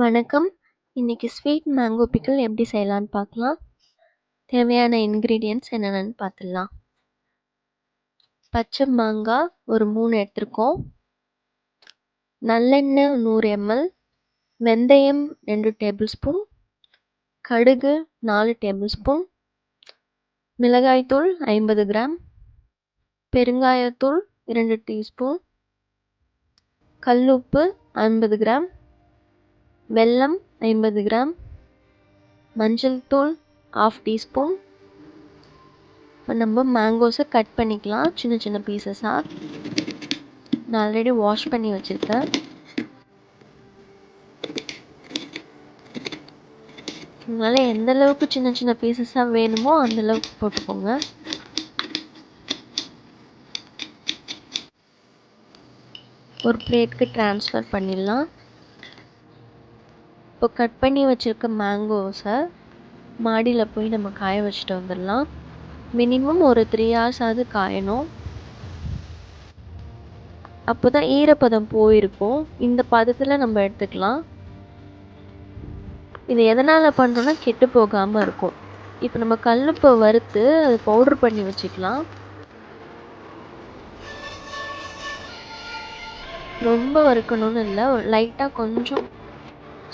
வணக்கம். இன்னைக்கு sweet mango pickle எப்படி செய்யலான்னு பார்க்கலாம். தேவையான இன்க்ரீடியன்ட்ஸ் என்னென்னு பார்த்துடலாம். பச்சை மாங்காய் ஒரு மூணு எடுத்திருக்கோம். நல்லெண்ணெய் நூறு எம்எல் வெந்தயம் ரெண்டு டேபிள் ஸ்பூன் கடுகு நாலு டேபிள் ஸ்பூன் மிளகாய்த்தூள் ஐம்பது கிராம் பெருங்காயத்தூள் இரண்டு டீஸ்பூன் கல்லுப்பு ஐம்பது கிராம் வெல்லம் ஐம்பது கிராம். மஞ்சள் தூள் ஆஃப் டீஸ்பூன் இப்போ நம்ம மேங்கோஸை கட் பண்ணிக்கலாம். சின்ன சின்ன பீசஸாக நான் ஆல்ரெடி வாஷ் பண்ணி வச்சுருக்கேன். உங்களால் எந்த அளவுக்கு சின்ன சின்ன பீசஸாக வேணுமோ அந்த அளவுக்கு போட்டுக்கோங்க. ஒரு பிளேட்க்கு ட்ரான்ஸ்ஃபர் பண்ணிடலாம். இப்போ கட் பண்ணி வச்சுருக்க மேங்கோஸை மாடியில் போய் நம்ம காய வச்சுட்டு வந்துடலாம். மினிமம் ஒரு த்ரீ ஹவர்ஸாவது காயணும். அப்போ தான் ஈரப்பதம் போயிருக்கும். இந்த பதத்தில் நம்ம எடுத்துக்கலாம். இது எதனால் பண்ணுறோன்னா கெட்டு போகாமல் இருக்கும். இப்போ நம்ம கல்லுப்பை வறுத்து அது பவுட்ரு பண்ணி வச்சுக்கலாம். ரொம்ப வறுக்கணும்னு இல்லை லைட்டாக கொஞ்சம்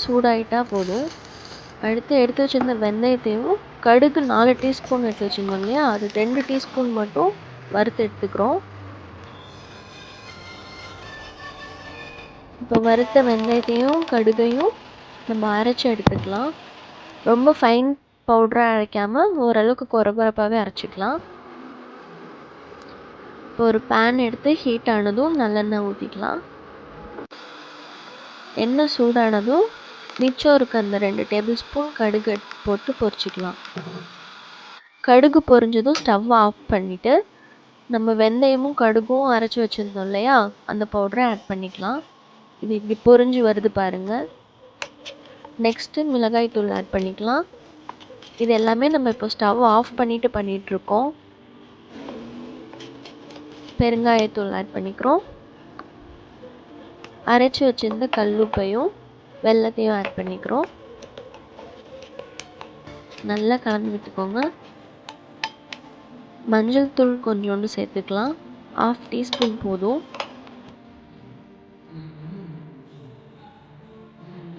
சூடாகிட்டால் போதும். அடுத்து எடுத்து வச்சிருந்த வெந்தயத்தையும் கடுகு நாலு டீஸ்பூன் எடுத்து வச்சுருந்தோம் இல்லையா? அது ரெண்டு டீஸ்பூன் மட்டும் வறுத்து எடுத்துக்கிறோம். இப்போ வறுத்த வெந்தயத்தையும் கடுகையும் நம்ம அரைச்சி எடுத்துக்கலாம். ரொம்ப ஃபைன் பவுடராக அரைக்காமல் ஓரளவுக்கு குறகுறப்பாகவே அரைச்சிக்கலாம். இப்போ ஒரு பேன் எடுத்து ஹீட் ஆனதும் நல்லெண்ணெய் ஊற்றிக்கலாம் எண்ணெய் சூடானதும் மிச்சம் இருக்க அந்த ரெண்டு டேபிள் ஸ்பூன் கடுகு போட்டு பொரிச்சிக்கலாம். கடுகு பொரிஞ்சதும் ஸ்டவ் ஆஃப் பண்ணிவிட்டு நம்ம வெந்தயமும் கடுகும் அரைச்சி வச்சுருந்தோம் இல்லையா? அந்த பவுடரை ஆட் பண்ணிக்கலாம். இது இப்படி பொரிஞ்சு வருது பாருங்கள் நெக்ஸ்ட்டு மிளகாய் தூள் ஆட் பண்ணிக்கலாம். இது எல்லாமே நம்ம இப்போ ஸ்டவ் ஆஃப் பண்ணிவிட்டு பண்ணிகிட்ருக்கோம் பெருங்காயத்தூள் ஆட் பண்ணிக்கிறோம். அரைச்சி வச்சுருந்த கல்லுப்பையும் வெல்லத்தையும் ஆட் பண்ணிக்கிறோம். நல்லா கலந்து விட்டுக்கோங்க. மஞ்சள் தூள் கொஞ்சோண்டு சேர்த்துக்கலாம். ஆஃப் டீஸ்பூன் போதும்.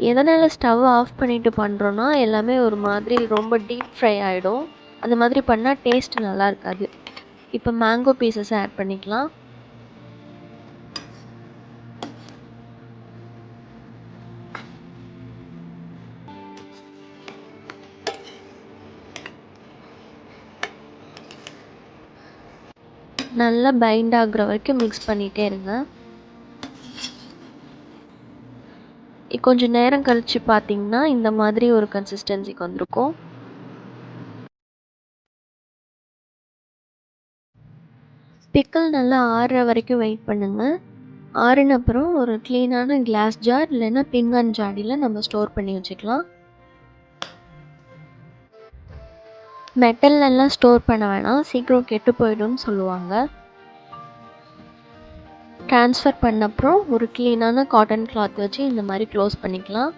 எதனால் ஸ்டவ் ஆஃப் பண்ணிவிட்டு பண்ணுறோன்னா எல்லாமே ஒரு மாதிரி ரொம்ப டீப் ஃப்ரை ஆகிடும் அந்த மாதிரி பண்ணால் டேஸ்ட் நல்லா இருக்காது. இப்போ மேங்கோ பீசஸ் ஆட் பண்ணிக்கலாம். நல்லா பைண்ட் ஆகுற வரைக்கும் மிக்ஸ் பண்ணிகிட்டே இருங்க. கொஞ்சம் நேரம் கழித்து பார்த்தீங்கன்னா இந்த மாதிரி ஒரு கன்சிஸ்டன்சிக்கு வந்திருக்கும். பிக்கல் நல்லா ஆறுற வரைக்கும் வெயிட் பண்ணுங்கள் ஆறின அப்புறம் ஒரு க்ளீனான கிளாஸ் ஜார் இல்லைன்னா பிங்கன் ஜாடியில் நம்ம ஸ்டோர் பண்ணி வச்சுக்கலாம். மெட்டல்லலாம் ஸ்டோர் பண்ண வேணாம். சீக்கிரம் கெட்டு போயிடும்னு சொல்லுவாங்க. ட்ரான்ஸ்ஃபர் பண்ண அப்புறம் ஒரு க்ளீனான காட்டன் கிளாத் வச்சு இந்த மாதிரி க்ளோஸ் பண்ணிக்கலாம்.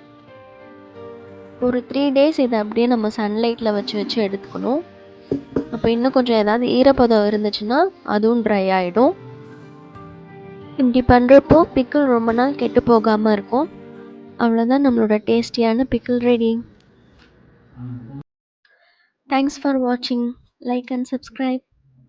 ஒரு த்ரீ டேஸ் இதை அப்படியே நம்ம சன்லைட்டில் வச்சு வச்சு எடுத்துக்கணும். அப்போ இன்னும் கொஞ்சம் ஏதாவது ஈரப்பதம் இருந்துச்சுன்னா அதுவும் ட்ரை ஆகிடும் இப்படி பண்ணுறப்போ பிக்கிள் ரொம்ப நாள் கெட்டு போகாமல் இருக்கும். அவ்வளோதான் நம்மளோட டேஸ்டியான pickle ready Thanks for watching. Like and subscribe.